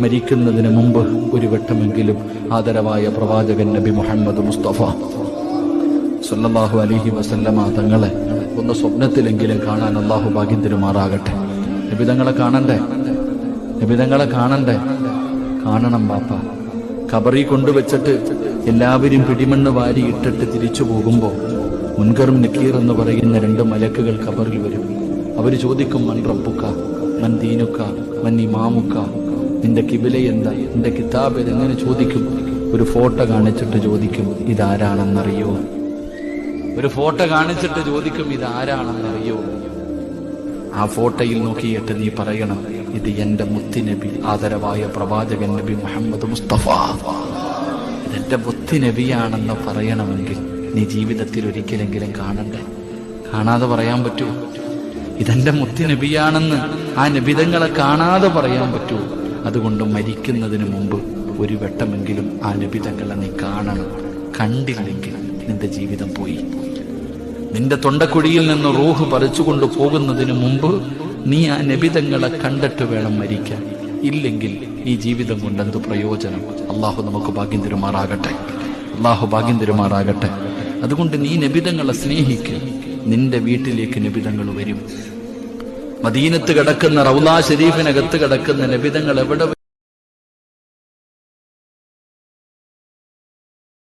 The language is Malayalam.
മരിക്കുന്നതിന് മുമ്പ് ഒരു വട്ടമെങ്കിലും ആദരവായ പ്രവാചകൻ നബി മുഹമ്മദ് മുസ്തഫ സല്ലാഹു അലഹി വസല്ലമ തങ്ങളെ ഒന്ന് സ്വപ്നത്തിലെങ്കിലും കാണാൻ അള്ളാഹു ഭാഗ്യം തിരുമാറാകട്ടെ നിബിതങ്ങളെ കാണണ്ടേ? നിബിതങ്ങളെ കാണണ്ടേ? കാണണം ബാപ്പ. കബറി കൊണ്ടുവച്ചിട്ട് എല്ലാവരും പിടിമണ്ണ് വാരി ഇട്ടിട്ട് തിരിച്ചു പോകുമ്പോൾ മുൻകറും നക്കീർ എന്ന് പറയുന്ന രണ്ട് മലക്കുകൾ കബറിൽ വരും. അവർ ചോദിക്കും മൻ റബ്ബുക്ക മൻ ദീനുക്ക മൻ ഇമാമുക്ക നിന്റെ കിബില എന്താ? നിന്റെ കിതാബ് ഏത്?" എങ്ങനെ ചോദിക്കും? ഒരു ഫോട്ടോ കാണിച്ചിട്ട് ചോദിക്കും ഇതാരാണെന്നറിയോ? ഒരു ഫോട്ടോ കാണിച്ചിട്ട് ചോദിക്കും ഇതാരാണെന്നറിയോ? ആ ഫോട്ടോയിൽ നോക്കിയിട്ട് നീ പറയണം ഇത് എന്റെ മുത്തിനബി ആദരവായ പ്രവാചകൻ നബി മുഹമ്മദ് മുസ്തഫ. ഇതെന്റെ മുത്തിനബിയാണെന്ന് പറയണമെങ്കിൽ നീ ജീവിതത്തിൽ ഒരിക്കലെങ്കിലും കാണണ്ടേ? കാണാതെ പറയാൻ പറ്റൂ ഇതെന്റെ മുത്തിനബിയാണെന്ന് ആ നബിതങ്ങളെ കാണാതെ പറയാൻ പറ്റൂ അതുകൊണ്ട് മരിക്കുന്നതിന് മുമ്പ് ഒരു വട്ടമെങ്കിലും ആ നബിതങ്ങളെ നീ കാണണം. കണ്ടില്ലെങ്കിൽ നിന്റെ ജീവിതം പോയി. നിന്റെ തൊണ്ടക്കുഴിയിൽ നിന്ന് റൂഹ് പറിച്ചുകൊണ്ട് പോകുന്നതിന് മുമ്പ് നീ ആ നബിതങ്ങളെ കണ്ടിട്ട് വേണം മരിക്കാൻ. ഇല്ലെങ്കിൽ ഈ ജീവിതം കൊണ്ട് എന്ത് പ്രയോജനം? അള്ളാഹു നമുക്ക് ഭാഗ്യം തരുമാറാകട്ടെ. അള്ളാഹു ഭാഗ്യം തരുമാറാകട്ടെ. അതുകൊണ്ട് നീ നബിതങ്ങളെ സ്നേഹിക്കുക നിന്റെ വീട്ടിലേക്ക് നബിതങ്ങൾ വരും. മദീനത്ത് കിടക്കുന്ന റൗലാ ഷെരീഫിനകത്ത് കിടക്കുന്ന നബിതങ്ങൾ എവിടെ